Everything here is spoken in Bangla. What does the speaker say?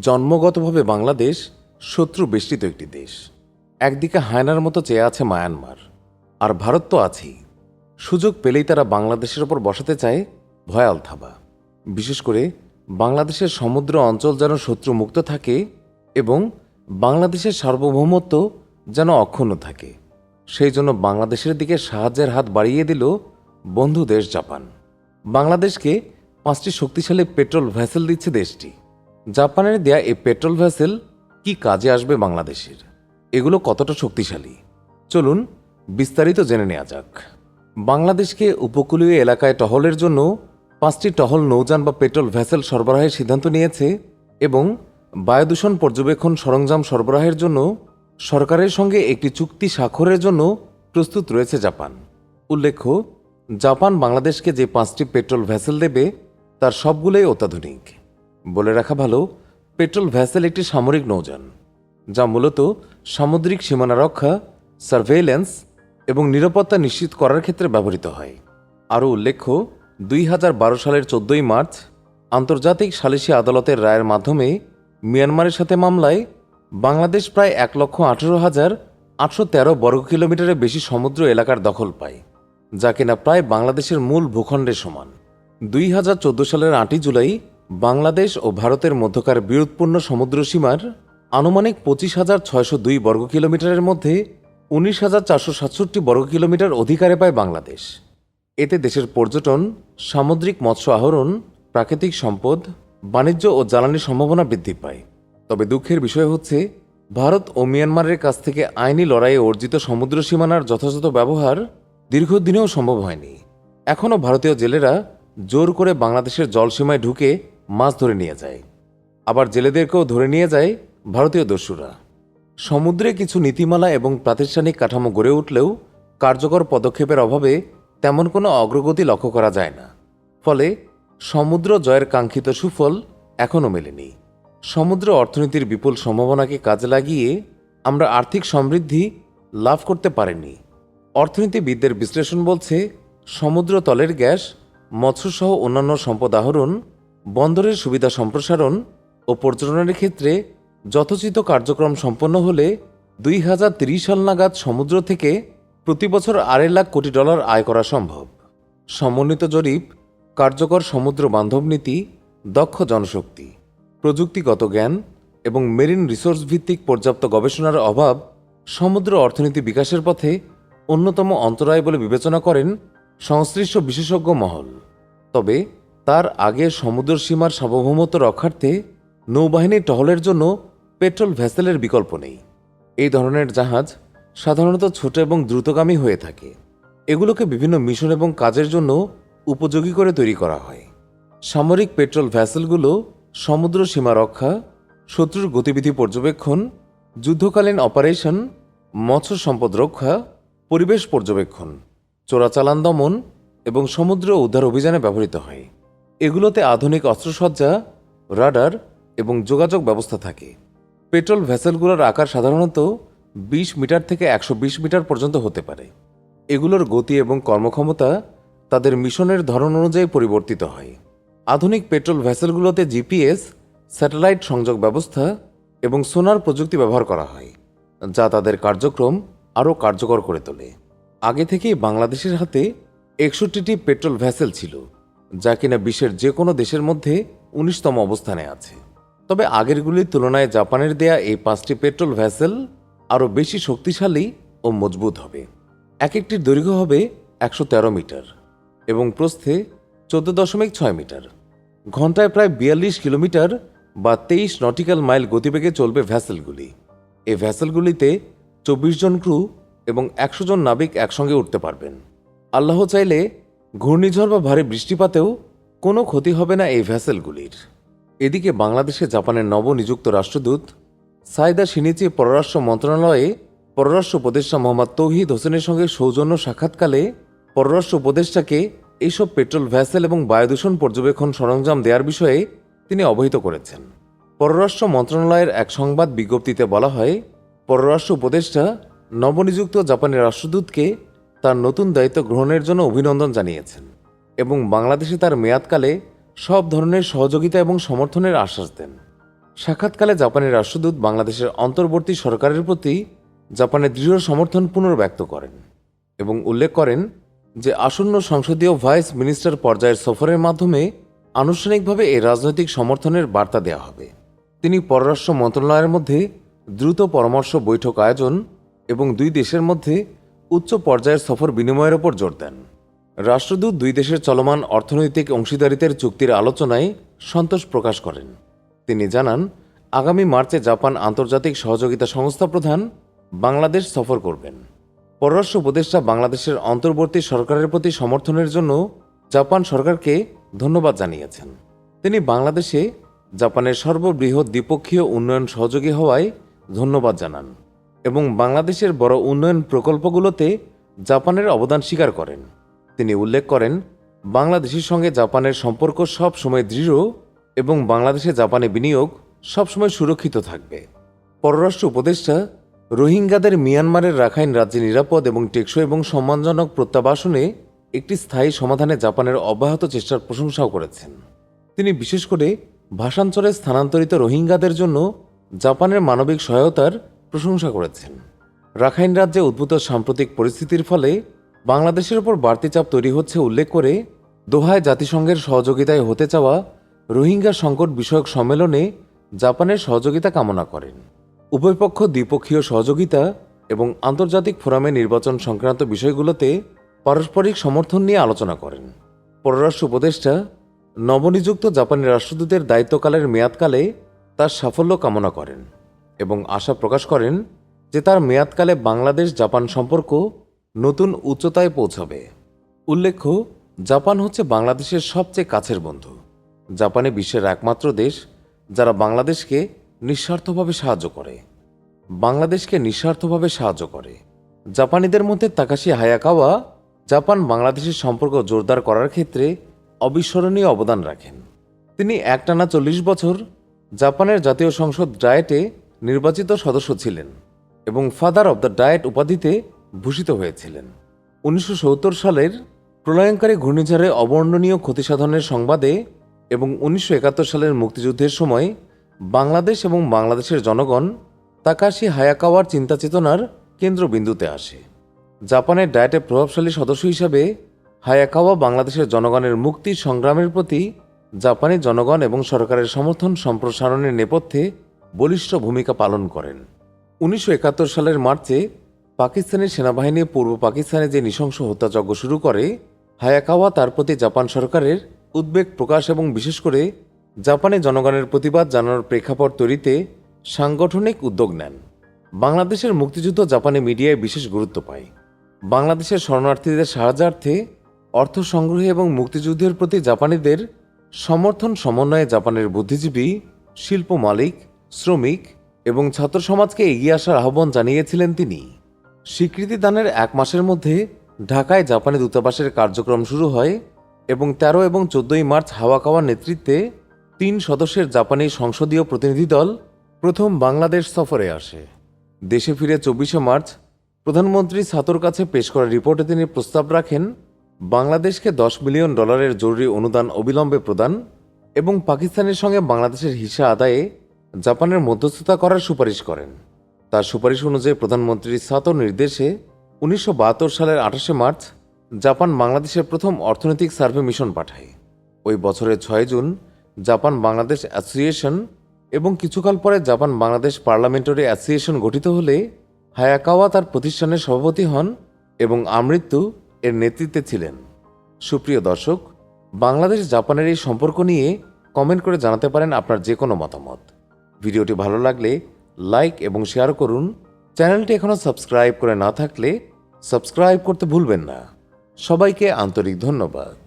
জন্মগতভাবে বাংলাদেশ শত্রু বেষ্টিত একটি দেশ। একদিকে হায়নার মতো চেয়ে আছে মায়ানমার। আর ভারত তো আছেই। সুযোগ পেলেই তারা বাংলাদেশের ওপর বসাতে চায় ভয়াল থাবা। বিশেষ করে বাংলাদেশের সমুদ্র অঞ্চল যেন শত্রু মুক্ত থাকে এবং বাংলাদেশের সার্বভৌমত্ব যেন অক্ষুণ্ণ থাকে। সেই জন্য বাংলাদেশের দিকে সাহায্যের হাত বাড়িয়ে দিল বন্ধু দেশ জাপান। বাংলাদেশকে পাঁচটি শক্তিশালী পেট্রোল ভ্যাসেল দিচ্ছে দেশটি। জাপানের দেয়া এই পেট্রোল ভ্যাসেল কি কাজে আসবে বাংলাদেশের? এগুলো কতটা শক্তিশালী? চলুন বিস্তারিত জেনে নেওয়া যাক। বাংলাদেশকে উপকূলীয় এলাকায় টহলের জন্য পাঁচটি টহল নৌযান বা পেট্রোল ভ্যাসেল সরবরাহের সিদ্ধান্ত নিয়েছে এবং বায়ুদূষণ পর্যবেক্ষণ সরঞ্জাম সরবরাহের জন্য সরকারের সঙ্গে একটি চুক্তি স্বাক্ষরের জন্য প্রস্তুত রয়েছে জাপান। উল্লেখ্য, জাপান বাংলাদেশকে যে পাঁচটি পেট্রোল ভ্যাসেল দেবে, তার সবগুলোই অত্যাধুনিক। বলে রাখা ভালো, পেট্রোল ভ্যাসেল একটি সামরিক নৌযান, যা মূলত সামুদ্রিক সীমানা রক্ষা, সার্ভেইলেন্স এবং নিরাপত্তা নিশ্চিত করার ক্ষেত্রে ব্যবহৃত হয়। আরও উল্লেখ্য, দুই হাজার বারো সালের চোদ্দই মার্চ আন্তর্জাতিক সালিসি আদালতের রায়ের মাধ্যমে মিয়ানমারের সাথে মামলায় বাংলাদেশ প্রায় এক লক্ষ আঠেরো হাজার আটশো তেরো বর্গ কিলোমিটারের বেশি সমুদ্র এলাকার দখল পায়, যা কিনা প্রায় বাংলাদেশের মূল ভূখণ্ডের সমান। দুই হাজার চোদ্দ সালের আটই জুলাই বাংলাদেশ ও ভারতের মধ্যকার বিরোধপূর্ণ সমুদ্র সীমার আনুমানিক পঁচিশ হাজার ছয়শো দুই বর্গ কিলোমিটারের মধ্যে উনিশ হাজার চারশো সাতষট্টি বর্গ কিলোমিটার অধিকারে পায় বাংলাদেশ। এতে দেশের পর্যটন, সামুদ্রিক মৎস্য আহরণ, প্রাকৃতিক সম্পদ, বাণিজ্য ও জ্বালানি সম্ভাবনা বৃদ্ধি পায়। তবে দুঃখের বিষয় হচ্ছে, ভারত ও মিয়ানমারের কাছ থেকে আইনি লড়াইয়ে অর্জিত সমুদ্র সীমানার যথাযথ ব্যবহার দীর্ঘদিনেও সম্ভব হয়নি। এখনও ভারতীয় জেলেরা জোর করে বাংলাদেশের জলসীমায় ঢুকে মাছ ধরে নিয়ে যায়। আবার জেলেদেরকেও ধরে নিয়ে যায় ভারতীয় দস্যুরা। সমুদ্রে কিছু নীতিমালা এবং প্রাতিষ্ঠানিক কাঠামো গড়ে উঠলেও কার্যকর পদক্ষেপের অভাবে তেমন কোনো অগ্রগতি লক্ষ্য করা যায় না। ফলে সমুদ্র জয়ের কাঙ্ক্ষিত সুফল এখনও মেলেনি। সমুদ্র অর্থনীতির বিপুল সম্ভাবনাকে কাজে লাগিয়ে আমরা আর্থিক সমৃদ্ধি লাভ করতে পারিনি। অর্থনীতিবিদদের বিশ্লেষণ বলছে, সমুদ্র তলের গ্যাস, মৎস্যসহ অন্যান্য সম্পদ আহরণ বন্দরের সুবিধা সম্প্রসারণ ও পর্যটনের ক্ষেত্রে যথোচিত কার্যক্রম সম্পন্ন হলে দুই হাজার তিরিশ সাল নাগাদ সমুদ্র থেকে প্রতি বছর আড়াই লাখ কোটি ডলার আয় করা সম্ভব। সমন্বিত জরিপ, কার্যকর সমুদ্র বান্ধব নীতি, দক্ষ জনশক্তি, প্রযুক্তিগত জ্ঞান এবং মেরিন রিসোর্স ভিত্তিক পর্যাপ্ত গবেষণার অভাব সমুদ্র অর্থনীতি বিকাশের পথে অন্যতম অন্তরায় বলে বিবেচনা করেন সংশ্লিষ্ট বিশেষজ্ঞ মহল। তবে তার আগে সমুদ্র সীমার সার্বভৌমত্ব রক্ষার্থে নৌবাহিনীর টহলের জন্য পেট্রোল ভ্যাসেলের বিকল্প নেই। এই ধরনের জাহাজ সাধারণত ছোট এবং দ্রুতগামী হয়ে থাকে। এগুলোকে বিভিন্ন মিশন এবং কাজের জন্য উপযোগী করে তৈরি করা হয়। সামরিক পেট্রোল ভ্যাসেলগুলো সমুদ্র সীমা রক্ষা, শত্রুর গতিবিধি পর্যবেক্ষণ, যুদ্ধকালীন অপারেশন, মৎস্য সম্পদ রক্ষা, পরিবেশ পর্যবেক্ষণ, চোরাচালান দমন এবং সমুদ্র উদ্ধার অভিযানে ব্যবহৃত হয়। এগুলোতে আধুনিক অস্ত্রসজ্জা, রাডার এবং যোগাযোগ ব্যবস্থা থাকে। পেট্রোল ভ্যাসেলগুলোর আকার সাধারণত বিশ মিটার থেকে একশো বিশ মিটার পর্যন্ত হতে পারে। এগুলোর গতি এবং কর্মক্ষমতা তাদের মিশনের ধরন অনুযায়ী পরিবর্তিত হয়। আধুনিক পেট্রোল ভেসেলগুলোতে জিপিএস, স্যাটেলাইট সংযোগ ব্যবস্থা এবং সোনার প্রযুক্তি ব্যবহার করা হয়, যা তাদের কার্যক্রম আরও কার্যকর করে তোলে। আগে থেকেই বাংলাদেশের হাতে একষট্টিটি পেট্রোল ভ্যাসেল ছিল। যা কিনা বিশ্বের যে কোনো দেশের মধ্যে উনিশতম অবস্থানে আছে। তবে আগেরগুলির তুলনায় জাপানের দেয়া এই পাঁচটি পেট্রোল ভ্যাসেল আরও বেশি শক্তিশালী ও মজবুত হবে। এক একটির দৈর্ঘ্য হবে একশো তেরো মিটার এবং প্রস্থে চোদ্দ দশমিক ছয় মিটার। ঘন্টায় প্রায় বিয়াল্লিশ কিলোমিটার বা তেইশ নটিক্যাল মাইল গতিবেগে চলবে ভ্যাসেলগুলি। এই ভ্যাসেলগুলিতে চব্বিশ জন ক্রু এবং একশো জন নাবিক একসঙ্গে উঠতে পারবেন। আল্লাহ চাইলে ঘূর্ণিঝড় বা ভারী বৃষ্টিপাতেও কোনো ক্ষতি হবে না এই ভ্যাসেলগুলির। এদিকে বাংলাদেশে জাপানের নবনিযুক্ত রাষ্ট্রদূত সাইদা সিনিচি পররাষ্ট্র মন্ত্রণালয়ে পররাষ্ট্র উপদেষ্টা মোহাম্মদ তৌহিদ হোসেনের সঙ্গে সৌজন্য সাক্ষাৎকালে পররাষ্ট্র উপদেষ্টাকে এইসব পেট্রোল ভ্যাসেল এবং বায়ুদূষণ পর্যবেক্ষণ সরঞ্জাম দেওয়ার বিষয়ে তিনি অবহিত করেছেন। পররাষ্ট্র মন্ত্রণালয়ের এক সংবাদ বিজ্ঞপ্তিতে বলা হয়, পররাষ্ট্র উপদেষ্টা নবনিযুক্ত জাপানের রাষ্ট্রদূতকে তার নতুন দায়িত্ব গ্রহণের জন্য অভিনন্দন জানিয়েছেন এবং বাংলাদেশে তার মেয়াদকালে সব ধরনের সহযোগিতা এবং সমর্থনের আশ্বাস দেন। সাক্ষাৎকালে জাপানের রাষ্ট্রদূত বাংলাদেশের অন্তর্বর্তী সরকারের প্রতি জাপানের দৃঢ় সমর্থন পুনর্ব্যক্ত করেন এবং উল্লেখ করেন যে আসন্ন সংসদীয় ভাইস মিনিস্টার পর্যায়ের সফরের মাধ্যমে আনুষ্ঠানিকভাবে এই রাজনৈতিক সমর্থনের বার্তা দেওয়া হবে। তিনি পররাষ্ট্র মন্ত্রণালয়ের মধ্যে দ্রুত পরামর্শ বৈঠক আয়োজন এবং দুই দেশের মধ্যে উচ্চ পর্যায়ের সফর বিনিময়ের ওপর জোর দেন। রাষ্ট্রদূত দুই দেশের চলমান অর্থনৈতিক অংশীদারিত্বের চুক্তির আলোচনায় সন্তোষ প্রকাশ করেন। তিনি জানান, আগামী মার্চে জাপান আন্তর্জাতিক সহযোগিতা সংস্থা প্রধান বাংলাদেশ সফর করবেন। পররাষ্ট্র উপদেষ্টা বাংলাদেশের অন্তর্বর্তী সরকারের প্রতি সমর্থনের জন্য জাপান সরকারকে ধন্যবাদ জানিয়েছেন। তিনি বাংলাদেশে জাপানের সর্ববৃহৎ দ্বিপক্ষীয় উন্নয়ন সহযোগী হওয়ায় ধন্যবাদ জানান। এবং বাংলাদেশের বড় উন্নয়ন প্রকল্পগুলোতে জাপানের অবদান স্বীকার করেন। তিনি উল্লেখ করেন, বাংলাদেশের সঙ্গে জাপানের সম্পর্ক সব সময় দৃঢ় এবং বাংলাদেশে জাপানে বিনিয়োগ সবসময় সুরক্ষিত থাকবে। পররাষ্ট্র উপদেষ্টা রোহিঙ্গাদের মিয়ানমারের রাখাইন রাজ্যে নিরাপদ এবং টেকসই এবং সম্মানজনক প্রত্যাবাসনে একটি স্থায়ী সমাধানে জাপানের অব্যাহত চেষ্টার প্রশংসাও করেছেন। তিনি বিশেষ করে ভাষাঞ্চলে স্থানান্তরিত রোহিঙ্গাদের জন্য জাপানের মানবিক সহায়তার প্রশংসা করেছেন। রাখাইন রাজ্যে উদ্ভূত সাম্প্রতিক পরিস্থিতির ফলে বাংলাদেশের ওপর বাড়তি চাপ তৈরি হচ্ছে উল্লেখ করে দোহায় জাতিসংঘের সহযোগিতায় হতে চাওয়া রোহিঙ্গা সংকট বিষয়ক সম্মেলনে জাপানের সহযোগিতা কামনা করেন। উভয়পক্ষ দ্বিপক্ষীয় সহযোগিতা এবং আন্তর্জাতিক ফোরামে নির্বাচন সংক্রান্ত বিষয়গুলোতে পারস্পরিক সমর্থন নিয়ে আলোচনা করেন। পররাষ্ট্র উপদেষ্টা নবনিযুক্ত জাপানের রাষ্ট্রদূতের দায়িত্বকালের মেয়াদকালে তার সাফল্য কামনা করেন। এবং আশা প্রকাশ করেন যে তার মেয়াদকালে বাংলাদেশ জাপান সম্পর্ক নতুন উচ্চতায় পৌঁছাবে। উল্লেখ্য, জাপান হচ্ছে বাংলাদেশের সবচেয়ে কাছের বন্ধু। জাপানে বিশ্বের একমাত্র দেশ যারা বাংলাদেশকে নিঃস্বার্থভাবে সাহায্য করে। বাংলাদেশকে নিঃস্বার্থভাবে সাহায্য করে। জাপানিদের মধ্যে তাকাশি হায়াকাওয়া জাপান বাংলাদেশের সম্পর্ক জোরদার করার ক্ষেত্রে অবিস্মরণীয় অবদান রাখেন। তিনি একটানা চল্লিশ বছর জাপানের জাতীয় সংসদ ডায়েটে নির্বাচিত সদস্য ছিলেন এবং ফাদার অব দ্য ডায়েট উপাধিতে ভূষিত হয়েছিলেন। উনিশশো সত্তর সালের প্রলয়ঙ্কারী ঘূর্ণিঝড়ে অবর্ণনীয় ক্ষতিসাধনের সংবাদে এবং উনিশশো একাত্তর সালের মুক্তিযুদ্ধের সময় বাংলাদেশ এবং বাংলাদেশের জনগণ তাকাশি হায়াকাওয়ার চিন্তা চেতনার কেন্দ্রবিন্দুতে আসে। জাপানের ডায়েটের প্রভাবশালী সদস্য হিসাবে হায়াকাওয়া বাংলাদেশের জনগণের মুক্তি সংগ্রামের প্রতি জাপানি জনগণ এবং সরকারের সমর্থন সম্প্রসারণের নেপথ্যে বলিষ্ঠ ভূমিকা পালন করেন। উনিশশো একাত্তর সালের মার্চে পাকিস্তানের সেনাবাহিনী পূর্ব পাকিস্তানে যে নৃশংস হত্যাযজ্ঞ শুরু করে, হায়াকাওয়া তার প্রতি জাপান সরকারের উদ্বেগ প্রকাশ এবং বিশেষ করে জাপানে জনগণের প্রতিবাদ জানানোর প্রেক্ষাপট তৈরিতে সাংগঠনিক উদ্যোগ নেন। বাংলাদেশের মুক্তিযুদ্ধ জাপানি মিডিয়ায় বিশেষ গুরুত্ব পায়। বাংলাদেশের শরণার্থীদের সাহায্যার্থে অর্থ সংগ্রহে এবং মুক্তিযুদ্ধের প্রতি জাপানিদের সমর্থন সমন্বয়ে জাপানের বুদ্ধিজীবী শিল্প মালিক শ্রমিক এবং ছাত্র সমাজকে এগিয়ে আসার আহ্বান জানিয়েছিলেন তিনি। স্বীকৃতি দানের এক মাসের মধ্যে ঢাকায় জাপানি দূতাবাসের কার্যক্রম শুরু হয় এবং তেরো এবং চোদ্দই মার্চ হাওয়াকাওয়ার নেতৃত্বে তিন সদস্যের জাপানি সংসদীয় প্রতিনিধি দল প্রথম বাংলাদেশ সফরে আসে। দেশে ফিরে চব্বিশে মার্চ প্রধানমন্ত্রী সাতোর কাছে পেশ করা রিপোর্টে তিনি প্রস্তাব রাখেন, বাংলাদেশকে দশ মিলিয়ন ডলারের জরুরি অনুদান অবিলম্বে প্রদান এবং পাকিস্তানের সঙ্গে বাংলাদেশের হিসা আদায়ে জাপানের মধ্যস্থতা করার সুপারিশ করেন। তার সুপারিশ অনুযায়ী প্রধানমন্ত্রী সাতো নির্দেশে উনিশশো বাহাত্তর সালের আঠাশে মার্চ জাপান বাংলাদেশের প্রথম অর্থনৈতিক সার্ভে মিশন পাঠায়। ওই বছরের ছয় জুন জাপান বাংলাদেশ অ্যাসোসিয়েশন এবং কিছুকাল পরে জাপান বাংলাদেশ পার্লামেন্টারি অ্যাসোসিয়েশন গঠিত হলে হায়াকাওয়া তার প্রতিষ্ঠানের সভাপতি হন এবং আমৃত্যু এর নেতৃত্বে ছিলেন। সুপ্রিয় দর্শক বাংলাদেশ জাপানের এই সম্পর্ক নিয়ে কমেন্ট করে জানাতে পারেন আপনার যে কোনো মতামত। ভিডিওটি ভালো লাগলে লাইক এবং শেয়ার করুন। চ্যানেলটি এখনও সাবস্ক্রাইব করে না থাকলে সাবস্ক্রাইব করতে ভুলবেন না। সবাইকে আন্তরিক ধন্যবাদ।